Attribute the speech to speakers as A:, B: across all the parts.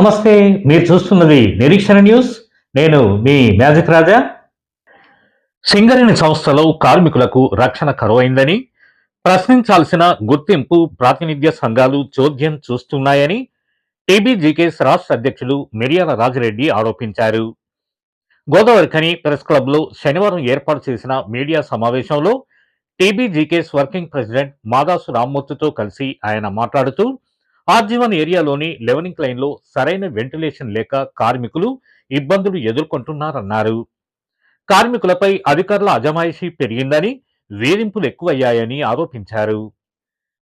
A: నమస్తే మీరు చూస్తున్నది నిరీక్షణ న్యూస్. నేను మీ మ్యాజిక్ రాజా. సింగరేణి సంస్థలో కార్మికులకు రక్షణ కరువైందని ప్రశ్నించాల్సిన గుర్తింపు ప్రాతినిధ్య సంఘాలు చోద్యం చూస్తున్నాయని టీబీజీకేస్ రాష్ట్ర అధ్యక్షులు మిరియాల రాజిరెడ్డి ఆరోపించారు. గోదావరిఖని ప్రెస్ క్లబ్లో శనివారం ఏర్పాటు చేసిన మీడియా సమావేశంలో టీబీజీకేస్ వర్కింగ్ ప్రెసిడెంట్ మాదాసు రామ్మూర్తితో కలిసి ఆయన మాట్లాడుతూ ఆర్జీవన్ ఏరియాలోని లెవెనింగ్ లైన్లో సరైన వెంటిలేషన్ లేక కార్మికులు ఇబ్బందులు ఎదుర్కొంటున్నారన్నారు. కార్మికులపై అధికారుల అజమాయిషీ పెరిగిందని వేధింపులు ఎక్కువయ్యాయని ఆరోపించారు.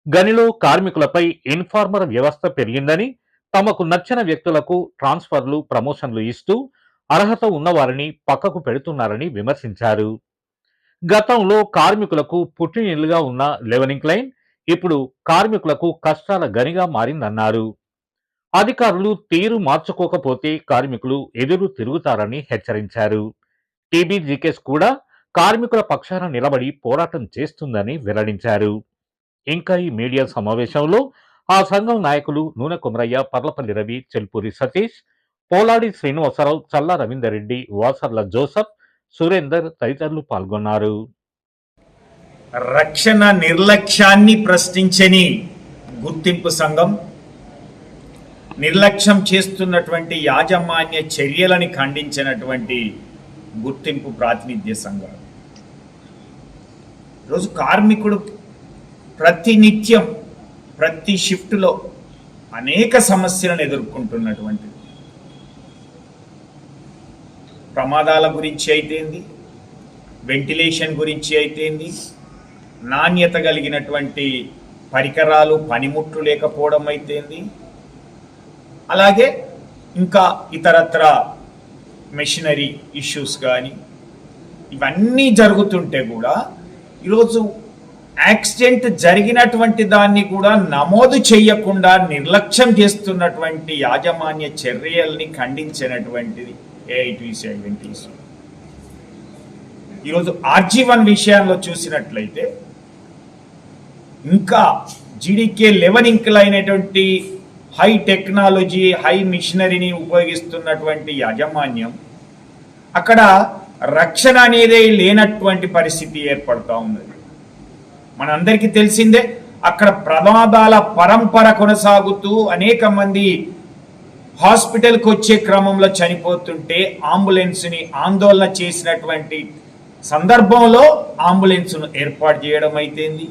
A: గనిలో కార్మికులపై ఇన్ఫార్మర్ వ్యవస్థ పెరిగిందని తమకు నచ్చిన వ్యక్తులకు ట్రాన్స్ఫర్లు ప్రమోషన్లు ఇస్తూ అర్హత ఉన్నవారిని పక్కకు పెడుతున్నారని విమర్శించారు. గతంలో కార్మికులకు పుట్టినిల్లుగా ఉన్న లెవెనింగ్ లైన్ ఇప్పుడు కార్మికులకు కష్టాల గనిగా మారిందన్నారు. అధికారులు తీరు మార్చుకోకపోతే కార్మికులు ఎదురు తిరుగుతారని హెచ్చరించారు. టీబీజీకేస్ కూడా కార్మికుల పక్షాన నిలబడి పోరాటం చేస్తుందని వెల్లడించారు. ఇంకా ఈ మీడియా సమావేశంలో ఆ సంఘం నాయకులు నూనె కుమరయ్య పర్లపల్లి రవి చెల్పూరి సతీష్ పోలాడి శ్రీనివాసరావు చల్ల రవీందర్ రెడ్డి వాసర్ల జోసఫ్ సురేందర్ తదితరులు పాల్గొన్నారు.
B: రక్షణ నిర్లక్ష్యాన్ని ప్రశ్నించని గుర్తింపు సంఘం నిర్లక్ష్యం చేస్తున్నటువంటి యాజమాన్య చర్యలని ఖండించినటువంటి గుర్తింపు ప్రాతినిధ్య సంఘం. రోజు కార్మికుడు ప్రతినిత్యం ప్రతి షిఫ్ట్లో అనేక సమస్యలను ఎదుర్కొంటున్నటువంటి ప్రమాదాల గురించి అయితేంది వెంటిలేషన్ గురించి అయితేంది నాణ్యత కలిగినటువంటి పరికరాలు పనిముట్లు లేకపోవడం అయితేంది. అలాగే ఇంకా ఇతరత్ర మెషినరీ ఇష్యూస్ కానీ ఇవన్నీ జరుగుతుంటే కూడా ఈరోజు యాక్సిడెంట్ జరిగినటువంటి దాన్ని కూడా నమోదు చేయకుండా నిర్లక్ష్యం చేస్తున్నటువంటి యాజమాన్య చర్యల్ని ఖండించినటువంటిది ఏఐటీసీ ఐడెంటిటీస్ ఈరోజు ఆర్జీవన్ విషయాల్లో చూసినట్లయితే ఇంకా జీడీకే లెవెన్ ఇంకులు అయినటువంటి హై టెక్నాలజీ హై మిషనరీని ఉపయోగిస్తున్నటువంటి యాజమాన్యం అక్కడ రక్షణ అనేది లేనటువంటి పరిస్థితి ఏర్పడుతూ ఉంది. మనందరికీ తెలిసిందే అక్కడ ప్రమాదాల పరంపర కొనసాగుతూ అనేక మంది హాస్పిటల్కి వచ్చే క్రమంలో చనిపోతుంటే అంబులెన్స్ని ఆందోళన చేసినటువంటి సందర్భంలో అంబులెన్స్ను ఏర్పాటు చేయడం అయితేంది.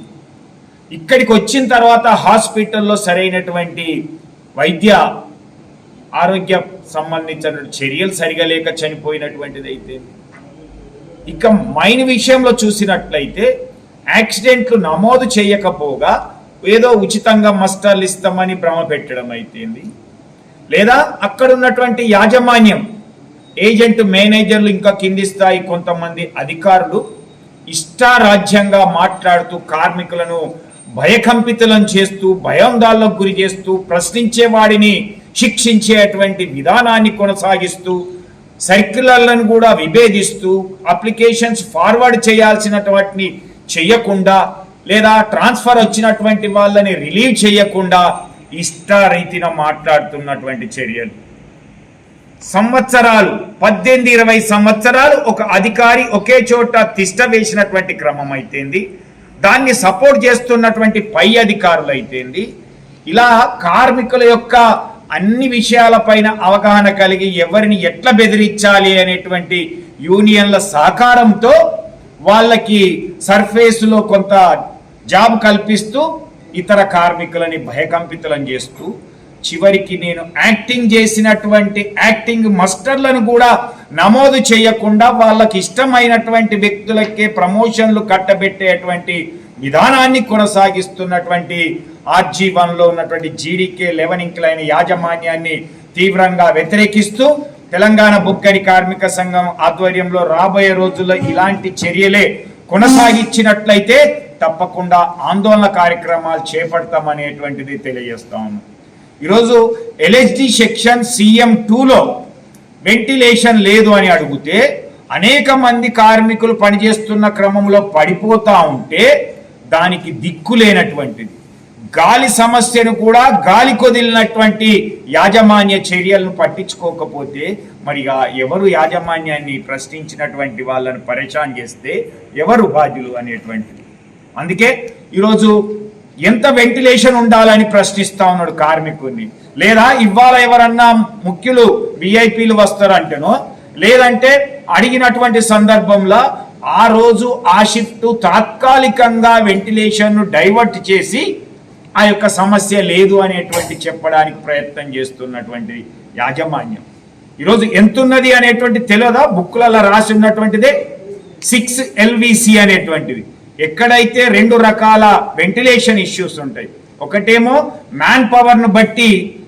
B: ఇక్కడికి వచ్చిన తర్వాత హాస్పిటల్లో సరైనటువంటి వైద్య ఆరోగ్య సంబంధించిన చర్యలు సరిగా లేక చనిపోయినటువంటిది అయితే ఇక మైన్ విషయంలో చూసినట్లయితే యాక్సిడెంట్లు నమోదు చేయకపోగా ఏదో ఉచితంగా మస్టర్లు ఇస్తామని భ్రమ పెట్టడం అయితేంది లేదా అక్కడ ఉన్నటువంటి యాజమాన్యం ఏజెంట్ మేనేజర్లు ఇంకా కింది స్థాయి కొంతమంది అధికారులు ఇష్టారాజ్యంగా మాట్లాడుతూ కార్మికులను భయకంపితులను చేస్తూ భయాందాలకు గురి చేస్తూ ప్రశ్నించే వాడిని శిక్షించేటువంటి విధానాన్ని కొనసాగిస్తూ సర్క్యులర్లను కూడా విభేదిస్తూ అప్లికేషన్స్ ఫార్వర్డ్ చేయాల్సినటువంటి చేయకుండా లేదా ట్రాన్స్ఫర్ వచ్చినటువంటి వాళ్ళని రిలీవ్ చేయకుండా ఇష్టారీతిన మాట్లాడుతున్నటువంటి చర్యలు. సంవత్సరాలు పద్దెనిమిది ఇరవై సంవత్సరాలు ఒక అధికారి ఒకే చోట తిష్ట వేసినటువంటి క్రమం అయితేంది దాన్ని సపోర్ట్ చేస్తున్నటువంటి పై అధికారులు అయితేంది ఇలా కార్మికుల యొక్క అన్ని విషయాలపైన అవగాహన కలిగి ఎవరిని ఎట్లా బెదిరించాలి అనేటువంటి యూనియన్ల సహకారంతో వాళ్ళకి సర్ఫేస్లో కొంత జాబ్ కల్పిస్తూ ఇతర కార్మికులని భయకంపితులం చేస్తూ చివరికి నేను యాక్టింగ్ చేసినటువంటి యాక్టింగ్ మస్టర్లను కూడా నమోదు చేయకుండా వాళ్ళకి ఇష్టమైనటువంటి వ్యక్తులకే ప్రమోషన్లు కట్టబెట్టేటువంటి విధానాన్ని కొనసాగిస్తున్నటువంటి ఆర్జీవన్లో ఉన్నటువంటి జీడీకే లెవెన్ ఇంక్లైన యాజమాన్యాన్ని తీవ్రంగా వ్యతిరేకిస్తూ తెలంగాణ బుక్కడి కార్మిక సంఘం ఆధ్వర్యంలో రాబోయే రోజుల్లో ఇలాంటి చర్యలే కొనసాగించినట్లయితే తప్పకుండా ఆందోళన కార్యక్రమాలు చేపడతామనేటువంటిది తెలియజేస్తా ఈరోజు ఎల్హెచ్డి సెక్షన్ సిఎం టూలో వెంటిలేషన్ లేదు అని అడిగితే అనేక మంది కార్మికులు పనిచేస్తున్న క్రమంలో పడిపోతా ఉంటే దానికి దిక్కు లేనటువంటిది గాలి సమస్యను కూడా గాలి కొదిలినటువంటి యాజమాన్య చర్యలను పట్టించుకోకపోతే మరి ఎవరు యాజమాన్యాన్ని ప్రశ్నించినటువంటి వాళ్ళని పరేషాన్ చేస్తే ఎవరు బాధ్యులు అనేటువంటిది. అందుకే ఈరోజు ఎంత వెంటిలేషన్ ఉండాలని ప్రశ్నిస్తా ఉన్నాడు కార్మికుడిని. లేదా ఇవాళ ఎవరన్నా ముఖ్యులు విఐపీలు వస్తారంటేనో లేదంటే అడిగినటువంటి సందర్భంలో ఆ రోజు ఆ షిఫ్ట్ తాత్కాలికంగా వెంటిలేషన్ను డైవర్ట్ చేసి ఆ యొక్క సమస్య లేదు అనేటువంటి చెప్పడానికి ప్రయత్నం చేస్తున్నటువంటి యాజమాన్యం. ఈరోజు ఎంతున్నది అనేటువంటి తెలియదా బుక్లలో రాసి ఉన్నటువంటిదే? సిక్స్ ఎల్విసి అనేటువంటిది. ఎక్కడైతే రెండు రకాల వెంటిలేషన్ ఇష్యూస్ ఉంటాయి. ఒకటేమో మ్యాన్ పవర్ను బట్టి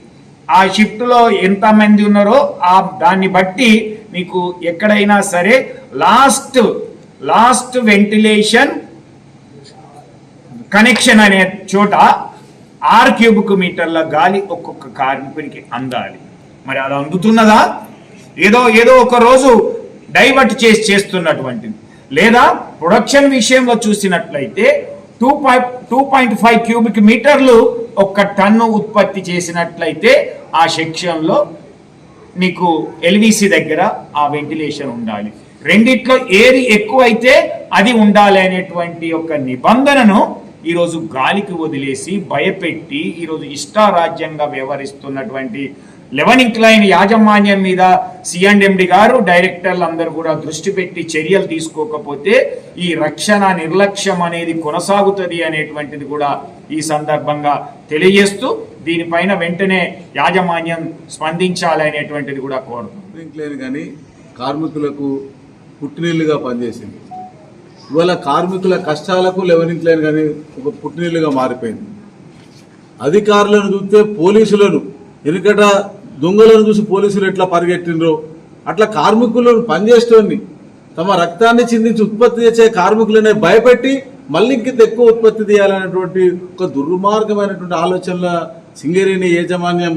B: ఆ షిఫ్ట్లో ఎంతమంది ఉన్నారో ఆ దాన్ని బట్టి మీకు ఎక్కడైనా సరే లాస్ట్ లాస్ట్ వెంటిలేషన్ కనెక్షన్ అనే చోట ఆరు క్యూబిక్ మీటర్ల గాలి ఒక్కొక్క కార్మికునికి అందాలి. మరి అది అందుతున్నదా? ఏదో ఏదో ఒక రోజు డైవర్ట్ చేసి చేస్తున్నటువంటిది. లేదా ప్రొడక్షన్ విషయంలో చూసినట్లయితే two point two point five cubic మీటర్లు ఒక్క టన్ను ఉత్పత్తి చేసినట్లయితే ఆ సెక్షన్లో నీకు ఎల్విసి దగ్గర ఆ వెంటిలేషన్ ఉండాలి. రెండిట్లో ఏది ఎక్కువైతే అది ఉండాలి అనేటువంటి ఒక నిబంధనను ఈరోజు గాలికి వదిలేసి భయపెట్టి ఈరోజు ఇష్టారాజ్యంగా వ్యవహరిస్తున్నటువంటి లెవెన్ ఇంక్లైన్ యాజమాన్యం మీద సిఎండి గారు డైరెక్టర్లు అందరూ కూడా దృష్టి పెట్టి చర్యలు తీసుకోకపోతే ఈ రక్షణ నిర్లక్ష్యం అనేది కొనసాగుతుంది అనేటువంటిది కూడా ఈ సందర్భంగా తెలియజేస్తూ దీనిపైన వెంటనే యాజమాన్యం స్పందించాలి అనేటువంటిది కూడా కోరుతుంది
C: కానీ కార్మికులకు పుట్టినీళ్ళుగా పనిచేసింది. ఇవాళ కార్మికుల కష్టాలకు లెవెనింగ్ కానీ ఒక పుట్టినీళ్ళుగా మారిపోయింది. అధికారులను చూస్తే పోలీసులను ఎందుకట దొంగలను చూసి పోలీసులు ఎట్లా పరిగెట్టిండ్రో అట్లా కార్మికులను పనిచేస్తోంది తమ రక్తాన్ని చిందించి ఉత్పత్తి చేసే కార్మికులనే భయపెట్టి మళ్ళీ ఇంకింత ఎక్కువ ఉత్పత్తి చేయాలనేటువంటి ఒక దుర్మార్గమైనటువంటి ఆలోచనల సింగరేణి యాజమాన్యం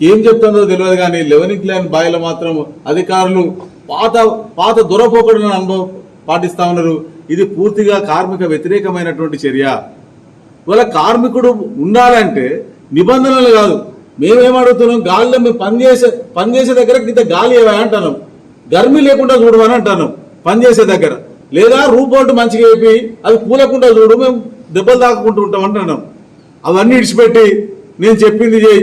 C: ఏం చెప్తుందో తెలియదు కానీ లెవెనింగ్ లైన్ బాయిలో మాత్రం అధికారులు పాత పాత దురపోకడులను అనుభవం పాటిస్తా ఉన్నారు. ఇది పూర్తిగా కార్మిక వ్యతిరేకమైనటువంటి చర్య. ఇవాళ కార్మికుడు ఉండాలంటే నిబంధనలు కాదు. మేమేమడుగుతున్నాం గాలిలో మేము పనిచేసే పనిచేసే దగ్గర ఇంత గాలి ఏవా అంటున్నాం. గర్మి లేకుండా చూడమని అంటాను పనిచేసే దగ్గర. లేదా రూపోటు మంచిగా వేపి అది కూలకుండా చూడు మేము దెబ్బలు తాకుంటూ ఉంటాం అంటున్నాం. అవన్నీ ఇడిచిపెట్టి నేను చెప్పింది చేయి.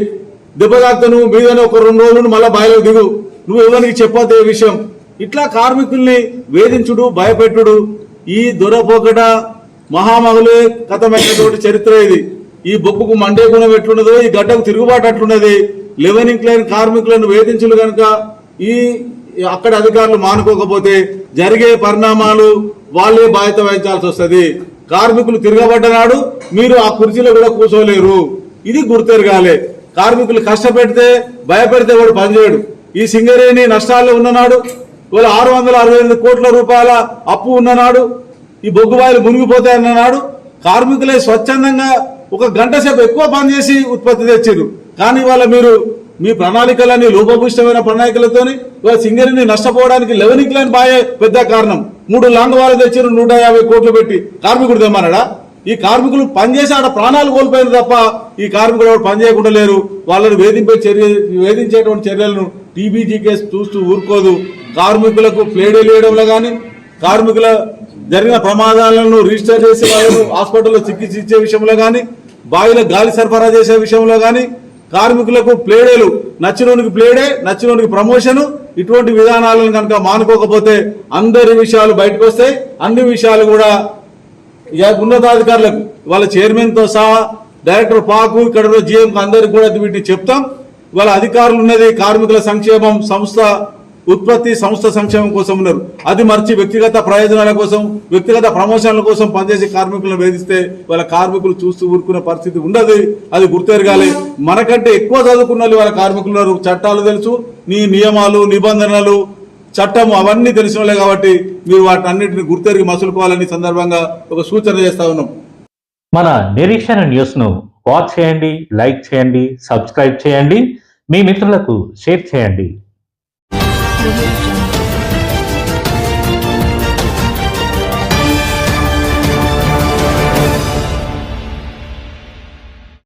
C: దెబ్బ తాకుతా నువ్వు మీదనే ఒక రెండు రోజులు మళ్ళీ బాయిలో దిగు. నువ్వు ఎవరికి చెప్పొద్దు ఈ విషయం? ఇట్లా కార్మికుల్ని వేధించుడు భయపెట్టుడు. ఈ దొరపోకట మహామహులే కథమైనటువంటి చరిత్ర ఇది. ఈ బొక్కుకు మండే గుణం ఎట్లున్నదో ఈ గడ్డకు తిరుగుబాటు అట్లున్నది. లెవెనింగ్ లైన్ కార్మికులను వేధించులు కనుక ఈ అక్కడ అధికారులు మానుకోకపోతే జరిగే పరిణామాలు వాళ్ళే బాధ్యత వహించాల్సి వస్తుంది. కార్మికులు తిరగబడ్డనాడు మీరు ఆ కుర్చీలో కూడా కూర్చోలేరు. ఇది గుర్తెరగాలి. కార్మికులు కష్టపెడితే భయపెడితే వాడు పనిచేయడు. ఈ సింగరేణి నష్టాల్లో ఉన్ననాడు ఇవాళ ఆరు వందల అరవై ఎనిమిది కోట్ల రూపాయల అప్పు ఉన్ననాడు ఈ బొగ్గుబాయిలు మునిగిపోతాయన్ననాడు కార్మికులే స్వచ్ఛందంగా ఒక గంట సేపు ఎక్కువ పనిచేసి ఉత్పత్తి తెచ్చారు కానీ వాళ్ళ మీరు మీ ప్రణాళికలన్నీ లోపభూష్టమైన ప్రణాళికలతోని ఇవాళ సింగరిని నష్టపోవడానికి లెవెనిక్ లైన్ బాయే పెద్ద కారణం. మూడు లాంగ్ వాళ్ళు తెచ్చారు నూట యాభై కోట్లు పెట్టి కార్మికుడు తెమ్మన్నాడా? ఈ కార్మికులు పనిచేసి ఆడ ప్రాణాలు కోల్పోయారు తప్ప ఈ కార్మికులు ఎవరు పని చేయకుండా లేరు. వాళ్ళని వేధింపే చర్య వేధించేటువంటి చర్యలను టీబీజీ కేసు చూస్తూ ఊరుకోదు. కార్మికులకు ప్లేడీలు వేయడంలో కానీ కార్మికుల జరిగిన ప్రమాదాలను రిజిస్టర్ చేసి వాళ్ళను హాస్పిటల్లో చికిత్స ఇచ్చే విషయంలో కానీ బావిలో గాలి సరఫరా చేసే విషయంలో కానీ కార్మికులకు ప్లేడేలు నచ్చినోనికి ప్లేడే నచ్చినోనికి ప్రమోషన్ ఇటువంటి విధానాలను కనుక మానుకోకపోతే అందరి విషయాలు బయటకు వస్తాయి అన్ని విషయాలు కూడా ఉన్నతాధికారులకు వాళ్ళ చైర్మన్తో సహా డైరెక్టర్ పాకు ఇక్కడ జిఎం అందరికి కూడా వీటిని చెప్తాం. వాళ్ళ అధికారులు ఉన్నది కార్మికుల సంక్షేమం సంస్థ ఉత్పత్తి సంస్థ సంక్షేమం కోసం ఉన్నారు. అది మర్చి వ్యక్తిగత ప్రయోజనాల కోసం వ్యక్తిగత ప్రమోషన్ల కోసం పనిచేసే కార్మికులను వేధిస్తే వాళ్ళ కార్మికులు చూస్తూ ఊరుకునే పరిస్థితి ఉండదు. అది గుర్తెరగాలి. మనకంటే ఎక్కువ చదువుకున్న వాళ్ళు వాళ్ళ కార్మికులు చట్టాలు తెలుసు. నీ నియమాలు నిబంధనలు చట్టం అవన్నీ తెలిసిన కాబట్టి మీరు వాటి అన్నింటిని గుర్తెరిగి మసులుకోవాలని సందర్భంగా ఒక సూచన చేస్తా ఉన్నాం.
A: మన నిరీక్షణ న్యూస్ను వాచ్ చేయండి లైక్ చేయండి సబ్స్క్రైబ్ చేయండి. మీ మిత్రులకు షేర్ చేయండి.
D: You.